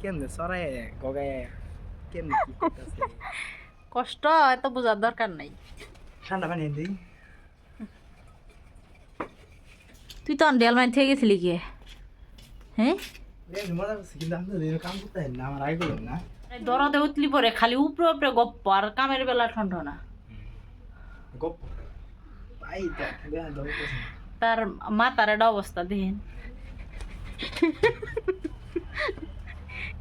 কেমনে সরাই গগায় কেমনে কি করতেছে কষ্ট এত বোঝার দরকার নাই ঠান্ডা পানি দিই তুই তো অন্ডিয়াল মাইন থেকে গেছিলি কি হ্যাঁ দরদে উতলি পরে খালি উপরে উপরে গপ্প আর কামের বেলা ঠন্ড না তার মাতার একটা অবস্থা দেখেন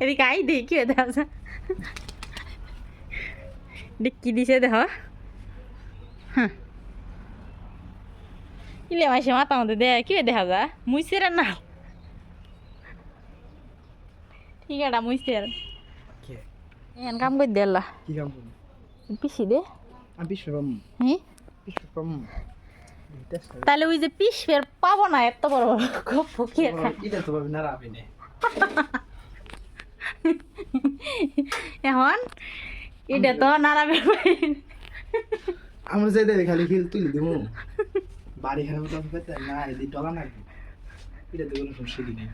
এদিকে আই দেখি কি দেখা কি দিছে দেখ। হ্যাঁ। ইলে মাসে মাথা মধ্যে দেয় কি দেখা যায় মুইসের না। ঠিক আছে মুইসের এন কাম করে দিলা কি কাম পিসি দে। আমি বিশ্বকর্ম হ্যাঁ বিশ্বকর্ম তাহলে ওই যে পিস ফের পাবো না এত বড় বড় গপ্প কি খায়। এটা তো ভাবি না রাবি নে। এখন এটা তো নাড়াবে আমরা যাই দেবে খালি খিল তুলি দিব বাড়ি খানে মতো পেতে না এদি টলা না এটা তো কোনো সমস্যা নেই।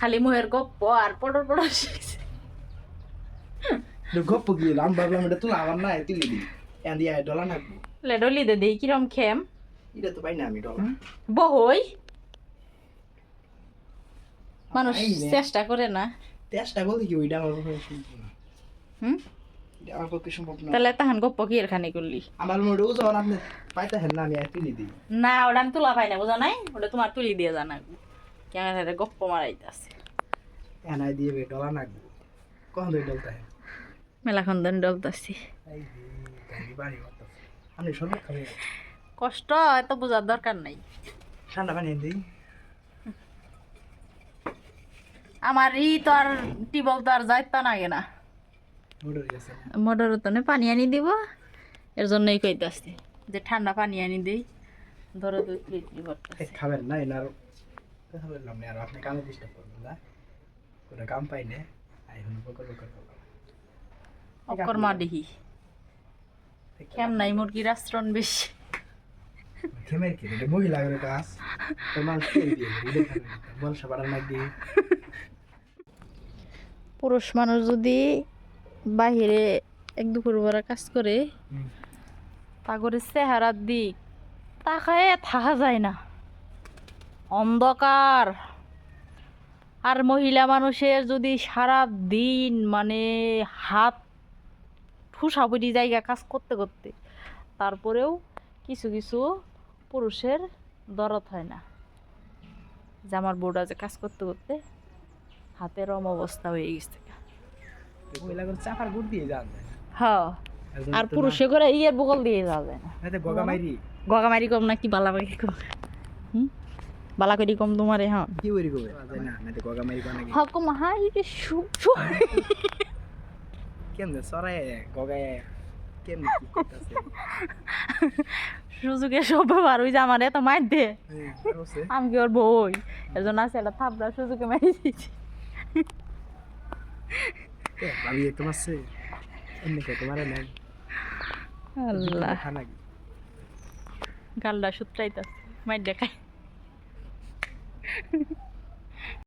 খালি মুহের গপ্প আর পটর পটর। গপ্প গিয়ে আমি ভাবলাম এটা তুলা আমার না তুলি দি এন্দি ডলা ডলি দে দেই কিরম খেম এটা তো পাই না আমি ডলা বহই মানুষ চেষ্টা করে না চেষ্টা কি ওইটা আমার পক্ষে সম্ভব না হুম আমার পক্ষে সম্ভব না তাহলে তাহান গপ্প কি করলি আমার যখন আপনি পাইতে হেন না আমি আর তুলি দিই না ওটা আমি তুলা পাই না বোঝা নাই ওটা তোমার তুলি দিয়ে জানা গপ্প মারাইতে আছে এনাই দিয়ে বে ডলা কখন ডলতা মেলাখন দিন ডলতাছি এই গাড়ি বাড়ি করতে আমি খাবে কষ্ট এত বোঝার দরকার নাই। ঠান্ডা পানি দিই। আমার ই তো আর টিবল তো আর যাইতা নাগে না। মোটর তো পানি আনি দিব। এর জন্যই কইতাছি যে ঠান্ডা পানি আনি দেই। ধরো দুই খাবেন না এনার কথা বললাম না আর আপনি কামে ডিস্টার্ব করবেন না। কোনো কাম আই হন বকর বকর দেখি কেম নাই? মুরগির আশ্রণ বেশি। খেমের কি? এটা মহিলা করে কাজ তো মানুষ খেয়ে দিয়ে? বলসা বাড়ার না পুরুষ মানুষ যদি বাহিরে এক দুপুর বেলা কাজ করে তাগরে চেহারার দিক তাকায় থাকা যায় না। অন্ধকার। আর মহিলা মানুষের যদি সারা দিন মানে হাত ঠুসাবুটি জায়গা কাজ করতে করতে। তারপরেও কিছু কিছু পুরুষের দরদ হয় না। যে আমার বোর্ডা যে কাজ করতে করতে হাতের অম অবস্থা হয়ে গেছে চাপার গুড় দিয়ে যান হ্যাঁ আর পুরুষে করে ইয়ের বগল দিয়ে যাওয়া যায় না। এতে গগা মাইরি। গগামারি কম না কি বালাবাকি কম? হুম? বালাকড়ি কম তোমার হ্যাঁ। কি কবে যায় না না নাকি? হকম হাই রে সু সু কেমনে সরাই গগায় কেমনে কি করতেছে সুযোগে সব ব্যবহার ওই যে আমার এত মার দে হ্যাঁ আমি কি ওর বই? এর জন্য আছে একটা থাপড়া সুযোগে মারি দিয়েছি। ভাবি তোমার সে এমনি কে তোমার না আল্লাহ। খানা গালটা সুত্রাইতাছে মার দেখায়।